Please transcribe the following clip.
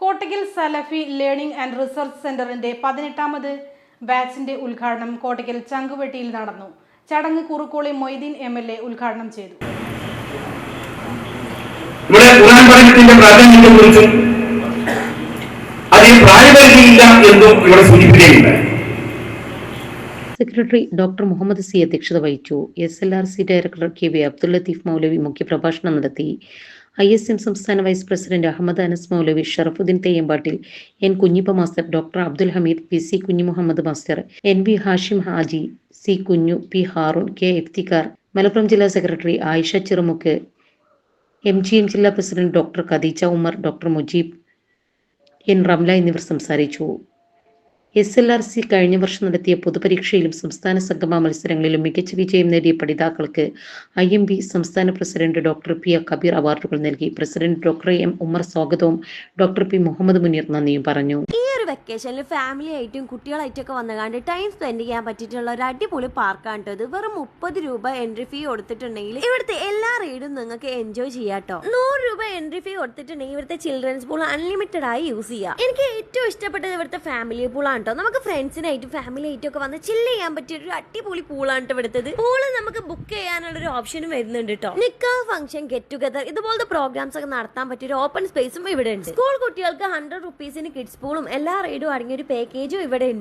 Kottakkal Salafi learning and research സെന്ററിന്റെ പതിനെട്ടാമത് ബാച്ചിന്റെ ഉദ്ഘാടനം കോട്ടയ്ക്കൽ ചങ്കുവെട്ടിയിൽ നടന്നു. ചടങ്ങ് Kurukkoli Moideen M L A ഉദ്ഘാടനം ചെയ്തു. ഇവിടെ ഖുർആൻ പഠനത്തിന്റെ പ്രാധാന്യത്തെ കുറിച്ചും അതിന് പ്രായപരിധിയില്ല എന്നും ഇവിടെ സൂചിപ്പിക്കുകയുണ്ടായി. സെക്രട്ടറി ഡോക്ടർ മുഹമ്മദ് സി അധ്യക്ഷത വഹിച്ചു. S L R C director K V Abdul Latheef Moulavi മുഖ്യപ്രഭാഷണം നടത്തി. ഐ എസ് എം സംസ്ഥാന vice president Ahammed Anas Moulavi Sharafuddeen Theyyampattil N Kunhippa master doctor Abdul Hameed P C Kunhu Muhammad master N V Hashim Haji C Kunhu P Haroon K Iftikhar Malappuram ജില്ലാ secretary Ayisha Chirumukku M G M ജില്ലാ president doctor Khadeeja Umar doctor Mujeeb N Ramla എന്നിവർ സംസാരിച്ചു. S L R C കഴിഞ്ഞ വർഷം നടത്തിയ പൊതുപരീക്ഷയിലും സംസ്ഥാന സംഗമ മത്സരങ്ങളിലും മികച്ച വിജയം നേടിയ പഠിതാക്കൾക്ക് ഐ എം ബി സംസ്ഥാന president doctor P A Kabeer അവാർഡുകൾ നൽകി. പ്രസിഡന്റ് ഡോക്ടർ എം ഉമ്മർ സ്വാഗതവും ഡോക്ടർ പി മുഹമ്മദ് മുനീർ നന്ദിയും പറഞ്ഞു. വെക്കേഷനിൽ ഫാമിലി ആയിട്ടും കുട്ടികളായിട്ടും ഒക്കെ വന്നുകാണ്ട് ടൈം സ്പെൻഡ് ചെയ്യാൻ പറ്റിയിട്ടുള്ള ഒരു അടിപൊളി പാർക്കാണ് കേട്ടോ ഇത്. വെറും മുപ്പത് രൂപ എൻട്രി ഫീ കൊടുത്തിട്ടുണ്ടെങ്കിൽ ഇവിടുത്തെ എല്ലാ റൈഡും നിങ്ങൾക്ക് എൻജോയ് ചെയ്യാട്ടോ നൂറ് രൂപ എൻട്രി ഫീ കൊടുത്തിട്ടുണ്ടെങ്കിൽ ഇവിടുത്തെ ചിൽഡ്രൻസ് പൂൾ അൺലിമിറ്റഡ് ആയി യൂസ് ചെയ്യാം. എനിക്ക് ഏറ്റവും ഇഷ്ടപ്പെട്ടത് ഇവിടുത്തെ ഫാമിലി പൂളാണ് കേട്ടോ നമുക്ക് ഫ്രണ്ട്സിനായിട്ടും ഫാമിലി ആയിട്ടും ഒക്കെ വന്ന് ചില്ല് ചെയ്യാൻ പറ്റിയ ഒരു അടിപൊളി പൂളാണ് കേട്ടോ ഇവിടുത്തത്. പൂൾ നമുക്ക് ബുക്ക് ചെയ്യാനുള്ള ഒരു ഓപ്ഷനും വരുന്നുണ്ട് കേട്ടോ നിക്കാഹ് ഫംഗ്ഷൻ ഗെറ്റ് ടുഗദർ ഇതുപോലത്തെ പ്രോഗ്രാംസ് ഒക്കെ നടത്താൻ പറ്റിയ ഒരു ഓപ്പൺ സ്പേസും ഇവിടെ ഉണ്ട്. സ്കൂൾ കുട്ടികൾക്ക് ഹൺഡ്രഡ് റുപ്പീസിന് കിഡ്സ് പൂളും എല്ലാ റൈഡും അടങ്ങിയ ഒരു പാക്കേജും ഇവിടെ ഉണ്ട്